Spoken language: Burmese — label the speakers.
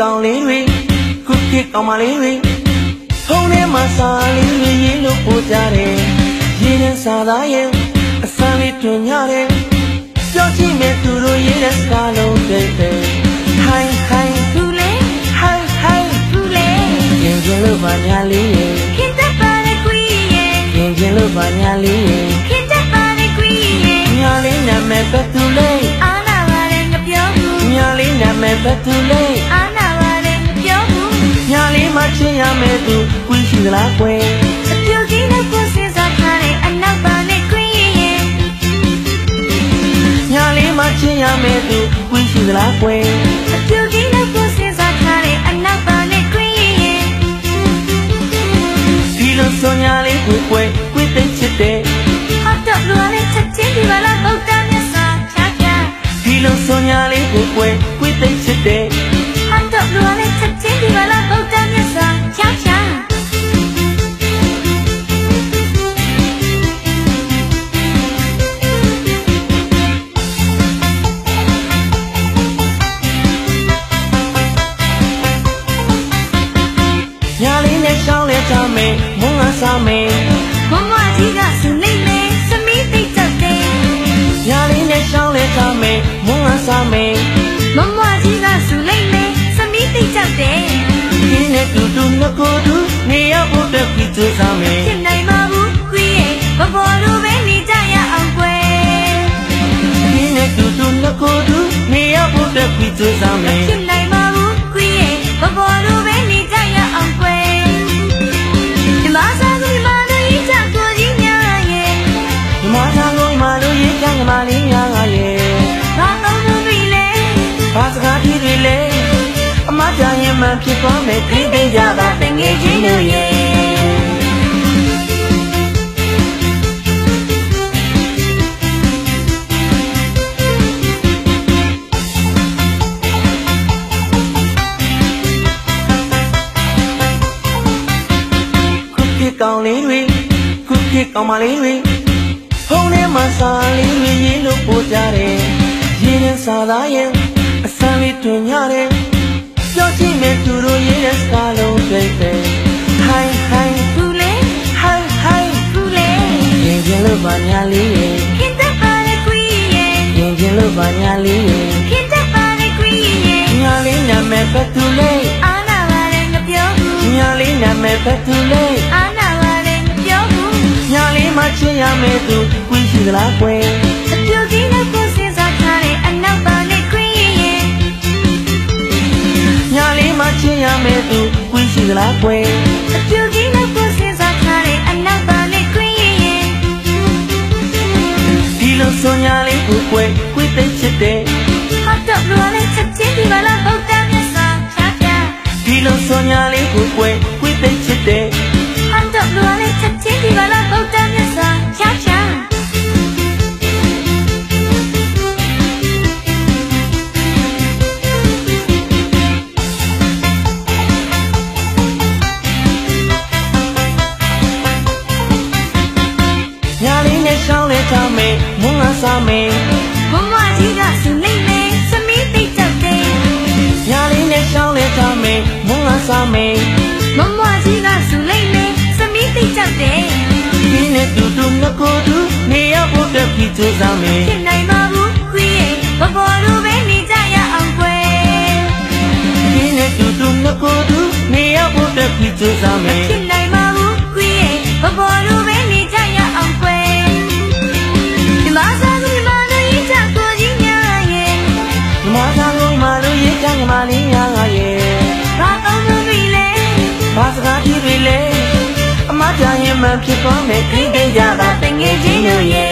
Speaker 1: ကောင်မလေးတွေထုံးထဲမှာစာလေးတွေရေးလို့ပို့ကြတယ်ရေးတဲ့စာသားရဲ့အစမ်းလေးတွင်ကြတယ်ကြောက်ကြည့်မဲ့သူတို့ရေးတဲ့စာလုံးတွေပဲဟိုင်းဟိုင်း
Speaker 2: ဘူးလေ
Speaker 1: ဟိုင်းဟိုင်း
Speaker 2: ဘူးလေ
Speaker 1: ရင်ကျင်လို့ပါညာလေးရဲ့
Speaker 2: ခင်တတ်ပါလေကွီရဲ့
Speaker 1: ရင်ကျင်လို့ပါညာလေးရဲ့
Speaker 2: ခင်တတ်ပါလေကွီရဲ့
Speaker 1: ညာလေးနာမည်ပဲသူလေး
Speaker 2: အာနာပါလေငပြောဘူး
Speaker 1: ညာလေးနာမည်ပဲသူလေး
Speaker 2: အာနာပါလေငပြောဘူး
Speaker 1: ညာလေး မှချင်းရမယ်သူကွင်းရှိသလားကွယ်
Speaker 2: အပြုတ်ကြီးနဲ့ကိုစဉ်းစားထားတဲ့အနောက်ပါလေကွီရဲ့
Speaker 1: ညာလေးမှချင်းရမယ်သူကွင်းရှိသလားကွယ်
Speaker 2: အပြုတ်ကြီးနဲ့ကိုစဉ်းစားထားတဲ့အနောက်ပါလေကွီရဲ့
Speaker 1: ဒီလိုဆိုညာလေးကိုကွယ်ကွင်းသိချစ်တယ်
Speaker 2: ဟော့တော့လူလေးချက်ချင်းဒီပါလားဗုဒ္ဓမြတ်စွာချာချာ
Speaker 1: ဒီလိုဆိုညာလေးကိုကွယ်ကွင်းသိချစ်တ ညာလေးနဲ့ရှောင်းလဲကြမယ်မုန်းငါစားမယ်
Speaker 2: မမကြီးကစနေနေစမီးသိတတ်တယ်
Speaker 1: ညာလေးနဲ့ရှောင်းလဲကြမယ်မုန်းငါစားမယ်
Speaker 2: မမကြီးကစနေနေစမီးသိတတ်တယ်
Speaker 1: ဒီနဲ့တူတူနှစ်ကိုယ်တူနေရဖို့အတွက်ပြီးကြိုးစားမယ်
Speaker 2: ဖြစ်နိုင်မှာဘူးခွေးရဲ့ဘဘောလိုပဲနေကြရအောင်ကွယ်
Speaker 1: ဒီနဲ့တူတူနှစ်ကိုယ်တူနေရဖို့အတွက်ပြီးကြိုးစားမယ်
Speaker 2: ဖြစ်နိုင်မှာ မှလို့ရေး
Speaker 1: ချမ်းကမလေးညာငါရဲ့
Speaker 2: ဘာအောင်လို့ပြီလဲ
Speaker 1: ဘာစကားကြီးတွေလဲအမတန်ရင်မှဖြစ်သွားမယ်ခင်းသိကြပါတငယ်ချင်းတို့ရဲ့ခုခေတ်ကောင်လေးတွေခုခေတ်ကောင်မလေးတွေ ဖုန်းထဲမှာစာလေးတွေရေးလို့ပို့ကြတယ်ရေးတဲ့စာသားရဲ့အစမ်းလေးတွင်ကြတယ်ကြောက်ကြည့်မဲ့သူတို့ရေးတဲ့စာလုံးတွေပဲဟိုင်းဟိုင်း
Speaker 2: ဘူးလေ
Speaker 1: ဟိုင်းဟိုင်း
Speaker 2: ဘူးလေ
Speaker 1: ရင်ကျင်လို့ပါညာလေးရဲ့
Speaker 2: ခင်တတ်ပါလေခွေးရဲ့
Speaker 1: ရင်ကျင်လို့ပါညာလေးရဲ့
Speaker 2: ခင်တတ်ပါလေခွေးရဲ့
Speaker 1: ညာလေးနာမည်ပဲသူလေး
Speaker 2: အာနာပါလေငပြောဘူး
Speaker 1: ညာလေးနာမည်ပဲသူလေး
Speaker 2: အာနာပါလေငပြောဘူး
Speaker 1: ညာ လေးမှချင်းရမယ်သူကွင်းရှိသလားကွယ်
Speaker 2: အပြုတ်ကြီးနဲ့ကိုစဉ်းစားထားတဲ့အနောက်ပါလေခွေးရဲ့
Speaker 1: ညာလေးမှချင်းရမယ်သူကွင်းရှိသလားကွယ်
Speaker 2: အပြုတ်ကြီးနဲ့ကိုစဉ်းစားထားတဲ့အနောက်ပါလေခွေးရဲ့
Speaker 1: ဒီလိုဆိုညာလေးကိုကွယ်ကွင်းသိချစ်တယ်
Speaker 2: ဟော့တော့လူလေးချက်ချင်းဒီပါလားဗုဒ္ဓမြတ်စွာချာချာ
Speaker 1: ဒီလိုဆိုညာလေးကိုကွယ်ကွင်းသိချစ်တယ်
Speaker 2: ဟော့တော့ စား
Speaker 1: မယ်မမ
Speaker 2: ကြီးကစနေနေစမီးသိတတ်တယ်
Speaker 1: ညာလေးနဲ့ရှောင်းလဲကြမယ်မုန်းငါစားမယ်
Speaker 2: မမကြီးကစနေနေစမီးသိတတ်တယ်
Speaker 1: ဒီနဲ့တူတူနှစ်ကိုယ်တူနေရဖို့အတွက်ပြီးကြိုးစားမယ်
Speaker 2: ဖြစ်နိုင်မှာဘူးခွေးရဲ့ဘဘောလိုပဲနေကြရအောင်ကွယ်
Speaker 1: ဒီနဲ့တူတူနှစ်ကိုယ်တူနေရဖို့အတွက်ပြီးကြိုးစားမယ် ဖြစ်သွားမယ်ခင်းသိကြပါတငယ်ချင်းတို့ရဲ့